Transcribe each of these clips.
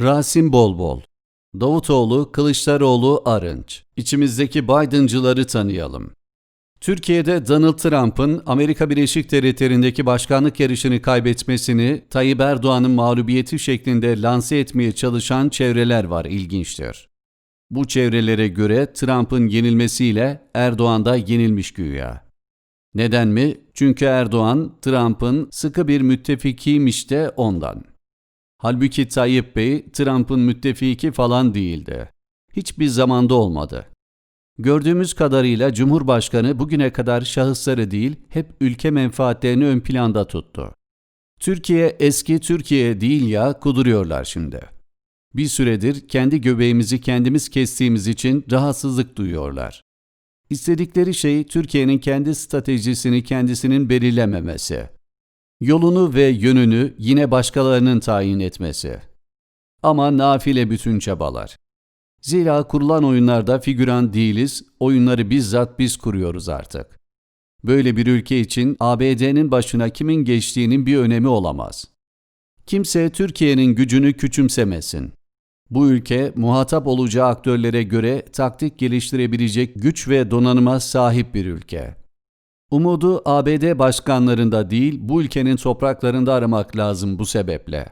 Rasim Bolbol, Davutoğlu, Kılıçdaroğlu, Arınç. İçimizdeki Biden'cıları tanıyalım. Türkiye'de Donald Trump'ın Amerika Birleşik Devletleri'ndeki başkanlık yarışını kaybetmesini Tayyip Erdoğan'ın mağlubiyeti şeklinde lanse etmeye çalışan çevreler var ilginçtir. Bu çevrelere göre Trump'ın yenilmesiyle Erdoğan da yenilmiş güya. Neden mi? Çünkü Erdoğan, Trump'ın sıkı bir müttefikiymiş de ondan. Halbuki Tayyip Bey, Trump'ın müttefiki falan değildi. Hiçbir zamanda olmadı. Gördüğümüz kadarıyla Cumhurbaşkanı bugüne kadar şahısları değil, hep ülke menfaatlerini ön planda tuttu. Türkiye eski Türkiye değil ya kuduruyorlar şimdi. Bir süredir kendi göbeğimizi kendimiz kestiğimiz için rahatsızlık duyuyorlar. İstedikleri şey Türkiye'nin kendi stratejisini kendisinin belirlememesi. Yolunu ve yönünü yine başkalarının tayin etmesi. Ama nafile bütün çabalar. Zira kurulan oyunlarda figüran değiliz, oyunları bizzat biz kuruyoruz artık. Böyle bir ülke için ABD'nin başına kimin geçtiğinin bir önemi olamaz. Kimse Türkiye'nin gücünü küçümsemesin. Bu ülke muhatap olacağı aktörlere göre taktik geliştirebilecek güç ve donanıma sahip bir ülke. Umudu ABD başkanlarında değil bu ülkenin topraklarında aramak lazım bu sebeple.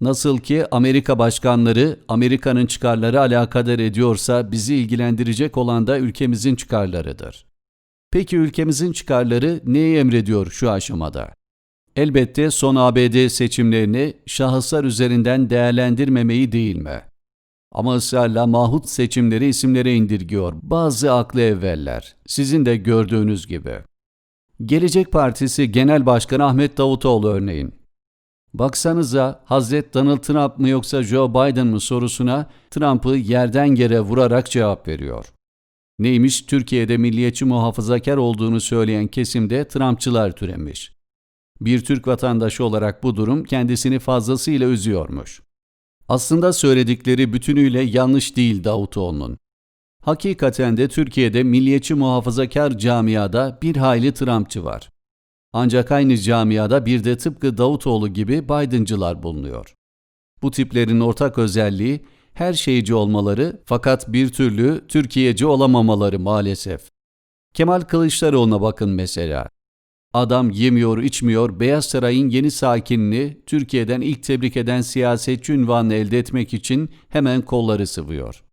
Nasıl ki Amerika başkanları Amerika'nın çıkarları alakadar ediyorsa bizi ilgilendirecek olan da ülkemizin çıkarlarıdır. Peki ülkemizin çıkarları neyi emrediyor şu aşamada? Elbette son ABD seçimlerini şahıslar üzerinden değerlendirmemeyi değil mi? Ama ısrarla mahut seçimleri isimlere indirgiyor bazı aklı evveller, sizin de gördüğünüz gibi. Gelecek Partisi Genel Başkanı Ahmet Davutoğlu örneğin. Baksanıza Hazret Donald Trump mı yoksa Joe Biden mı sorusuna Trump'ı yerden yere vurarak cevap veriyor. Neymiş Türkiye'de milliyetçi muhafazakar olduğunu söyleyen kesimde Trumpçılar türemiş. Bir Türk vatandaşı olarak bu durum kendisini fazlasıyla üzüyormuş. Aslında söyledikleri bütünüyle yanlış değil Davutoğlu'nun. Hakikaten de Türkiye'de milliyetçi muhafazakar camiada bir hayli Trumpçı var. Ancak aynı camiada bir de tıpkı Davutoğlu gibi Biden'cılar bulunuyor. Bu tiplerin ortak özelliği her şeyci olmaları fakat bir türlü Türkiye'ci olamamaları maalesef. Kemal Kılıçdaroğlu'na bakın mesela. Adam yemiyor, içmiyor, Beyaz Saray'ın yeni sakinini Türkiye'den ilk tebrik eden siyasetçi ünvanını elde etmek için hemen kolları sıvıyor.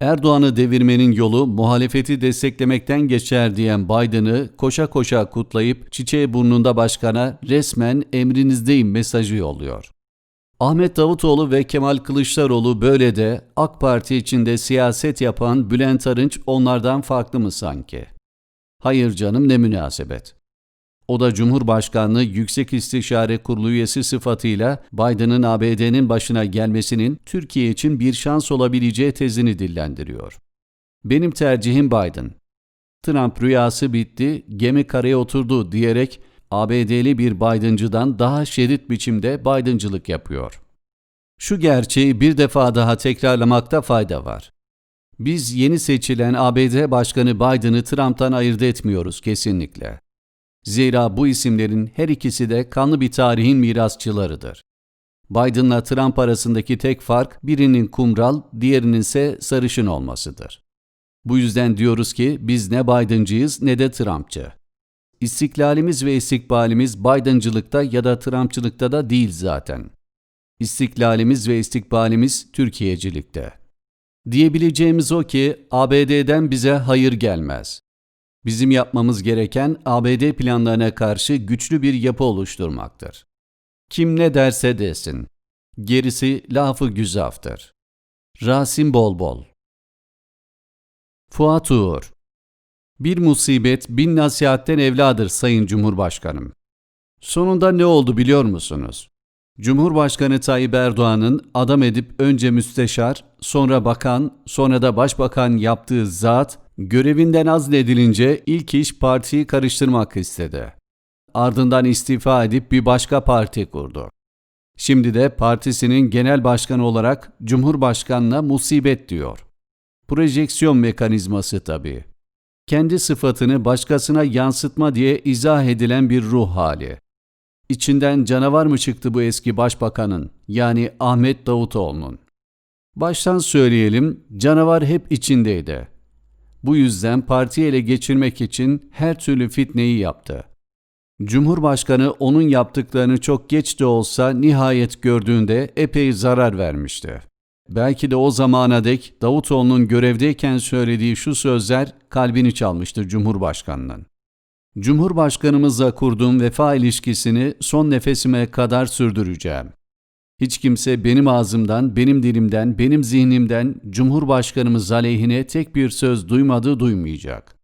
Erdoğan'ı devirmenin yolu muhalefeti desteklemekten geçer diyen Biden'ı koşa koşa kutlayıp çiçeği burnunda başkana resmen emrinizdeyim mesajı yolluyor. Ahmet Davutoğlu ve Kemal Kılıçdaroğlu böyle de AK Parti içinde siyaset yapan Bülent Arınç onlardan farklı mı sanki? Hayır canım ne münasebet. O da Cumhurbaşkanlığı Yüksek İstişare Kurulu üyesi sıfatıyla Biden'ın ABD'nin başına gelmesinin Türkiye için bir şans olabileceği tezini dillendiriyor. Benim tercihim Biden. Trump rüyası bitti, gemi karaya oturdu diyerek ABD'li bir Biden'cıdan daha şerit biçimde Biden'cılık yapıyor. Şu gerçeği bir defa daha tekrarlamakta fayda var. Biz yeni seçilen ABD Başkanı Biden'ı Trump'tan ayırt etmiyoruz kesinlikle. Zira bu isimlerin her ikisi de kanlı bir tarihin mirasçılarıdır. Biden'la Trump arasındaki tek fark birinin kumral, diğerinin ise sarışın olmasıdır. Bu yüzden diyoruz ki biz ne Biden'cıyız ne de Trump'çı. İstiklalimiz ve istikbalimiz Biden'cılıkta ya da Trump'çılıkta da değil zaten. İstiklalimiz ve istikbalimiz Türkiye'cilikte. Diyebileceğimiz o ki ABD'den bize hayır gelmez. Bizim yapmamız gereken ABD planlarına karşı güçlü bir yapı oluşturmaktır. Kim ne derse desin. Gerisi lafı güzaftır. Rasim Bolbol Fuat Uğur Bir musibet bin nasihatten evladır Sayın Cumhurbaşkanım. Sonunda ne oldu biliyor musunuz? Cumhurbaşkanı Tayyip Erdoğan'ın adam edip önce müsteşar, sonra bakan, sonra da başbakan yaptığı zat Görevinden azledilince ilk iş partiyi karıştırmak istedi. Ardından istifa edip bir başka parti kurdu. Şimdi de partisinin genel başkanı olarak Cumhurbaşkanına musibet diyor. Projeksiyon mekanizması tabii. Kendi sıfatını başkasına yansıtma diye izah edilen bir ruh hali. İçinden canavar mı çıktı bu eski başbakanın yani Ahmet Davutoğlu'nun? Baştan söyleyelim, canavar hep içindeydi. Bu yüzden partiyi ele geçirmek için her türlü fitneyi yaptı. Cumhurbaşkanı onun yaptıklarını çok geç de olsa nihayet gördüğünde epey zarar vermişti. Belki de o zamana dek Davutoğlu'nun görevdeyken söylediği şu sözler kalbini çalmıştır Cumhurbaşkanı'nın. Cumhurbaşkanımızla kurduğum vefa ilişkisini son nefesime kadar sürdüreceğim. Hiç kimse benim ağzımdan, benim dilimden, benim zihnimden Cumhurbaşkanımız aleyhine tek bir söz duymadı duymayacak.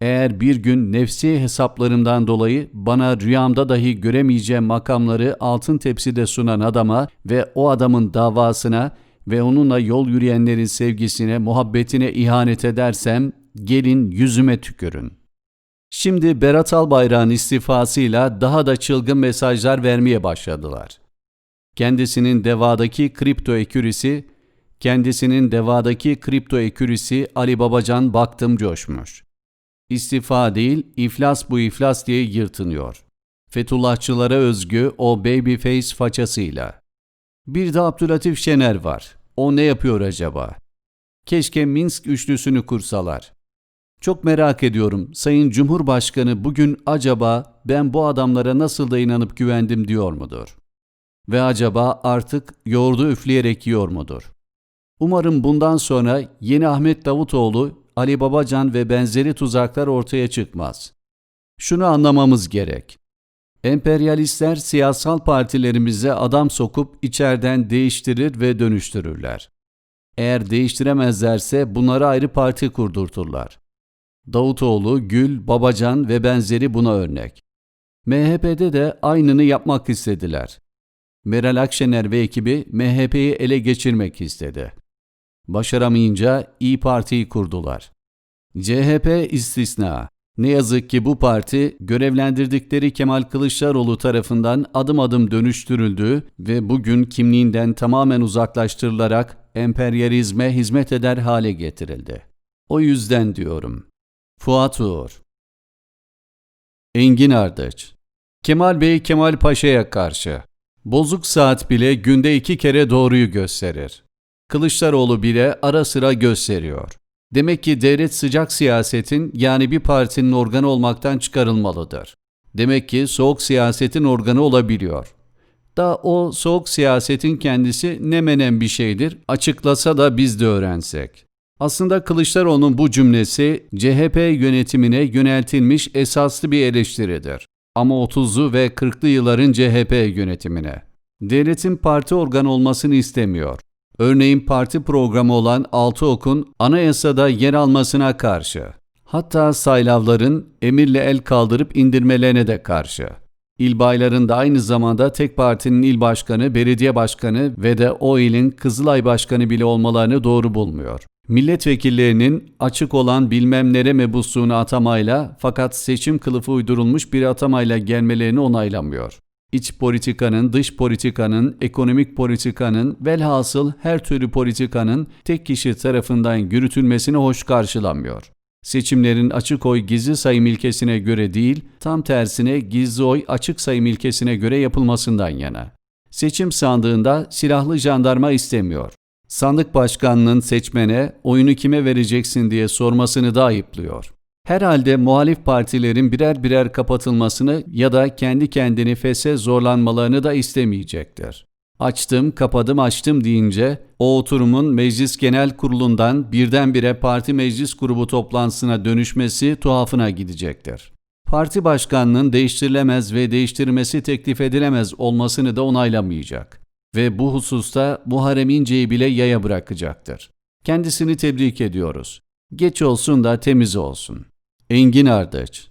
Eğer bir gün nefsi hesaplarımdan dolayı bana rüyamda dahi göremeyeceğim makamları altın tepside sunan adama ve o adamın davasına ve onunla yol yürüyenlerin sevgisine, muhabbetine ihanet edersem gelin yüzüme tükürün. Şimdi Berat Albayrak'ın istifasıyla daha da çılgın mesajlar vermeye başladılar. Kendisinin devadaki kripto ekürisi, kendisinin devadaki kripto ekürisi Ali Babacan baktım coşmuş. İstifa değil, iflas bu iflas diye yırtınıyor. Fethullahçılara özgü o babyface façasıyla. Bir de Abdülatif Şener var. O ne yapıyor acaba? Keşke Minsk üçlüsünü kursalar. Çok merak ediyorum. Sayın Cumhurbaşkanı bugün acaba ben bu adamlara nasıl da inanıp güvendim diyor mudur? Ve acaba artık yoğurdu üfleyerek yiyor mudur? Umarım bundan sonra yeni Ahmet Davutoğlu, Ali Babacan ve benzeri tuzaklar ortaya çıkmaz. Şunu anlamamız gerek. Emperyalistler siyasal partilerimize adam sokup içeriden değiştirir ve dönüştürürler. Eğer değiştiremezlerse bunlara ayrı parti kurdurturlar. Davutoğlu, Gül, Babacan ve benzeri buna örnek. MHP'de de aynını yapmak istediler. Meral Akşener ve ekibi MHP'yi ele geçirmek istedi. Başaramayınca İyi Parti'yi kurdular. CHP istisna. Ne yazık ki bu parti görevlendirdikleri Kemal Kılıçdaroğlu tarafından adım adım dönüştürüldü ve bugün kimliğinden tamamen uzaklaştırılarak emperyalizme hizmet eder hale getirildi. O yüzden diyorum. Fuat Uğur Engin Ardıç Kemal Bey Kemal Paşa'ya karşı Bozuk saat bile günde iki kere doğruyu gösterir. Kılıçdaroğlu bile ara sıra gösteriyor. Demek ki devlet sıcak siyasetin yani bir partinin organı olmaktan çıkarılmalıdır. Demek ki soğuk siyasetin organı olabiliyor. Da o soğuk siyasetin kendisi ne menen bir şeydir açıklasa da biz de öğrensek. Aslında Kılıçdaroğlu'nun bu cümlesi CHP yönetimine yöneltilmiş esaslı bir eleştiridir. Ama 30'lu ve 40'lı yılların CHP yönetimine. Devletin parti organı olmasını istemiyor. Örneğin parti programı olan Altıok'un anayasada yer almasına karşı. Hatta saylavların emirle el kaldırıp indirmelerine de karşı. İl bayların da aynı zamanda tek partinin il başkanı, belediye başkanı ve de o ilin Kızılay başkanı bile olmalarını doğru bulmuyor. Milletvekillerinin açık olan bilmem nere mebusluğunu atamayla fakat seçim kılıfı uydurulmuş bir atamayla gelmelerini onaylamıyor. İç politikanın, dış politikanın, ekonomik politikanın, velhasıl her türlü politikanın tek kişi tarafından yürütülmesini hoş karşılamıyor. Seçimlerin açık oy gizli sayım ilkesine göre değil, tam tersine gizli oy açık sayım ilkesine göre yapılmasından yana. Seçim sandığında silahlı jandarma istemiyor. Sandık başkanının seçmene oyunu kime vereceksin diye sormasını da ayıplıyor. Herhalde muhalif partilerin birer birer kapatılmasını ya da kendi kendini fese zorlanmalarını da istemeyecektir. Açtım, kapadım, açtım deyince o oturumun Meclis Genel Kurulu'ndan birdenbire parti meclis grubu toplantısına dönüşmesi tuhafına gidecektir. Parti başkanının değiştirilemez ve değiştirmesi teklif edilemez olmasını da onaylamayacak ve bu hususta Muharrem İnce'yi bile yaya bırakacaktır. Kendisini tebrik ediyoruz. Geç olsun da temiz olsun. Engin Ardıç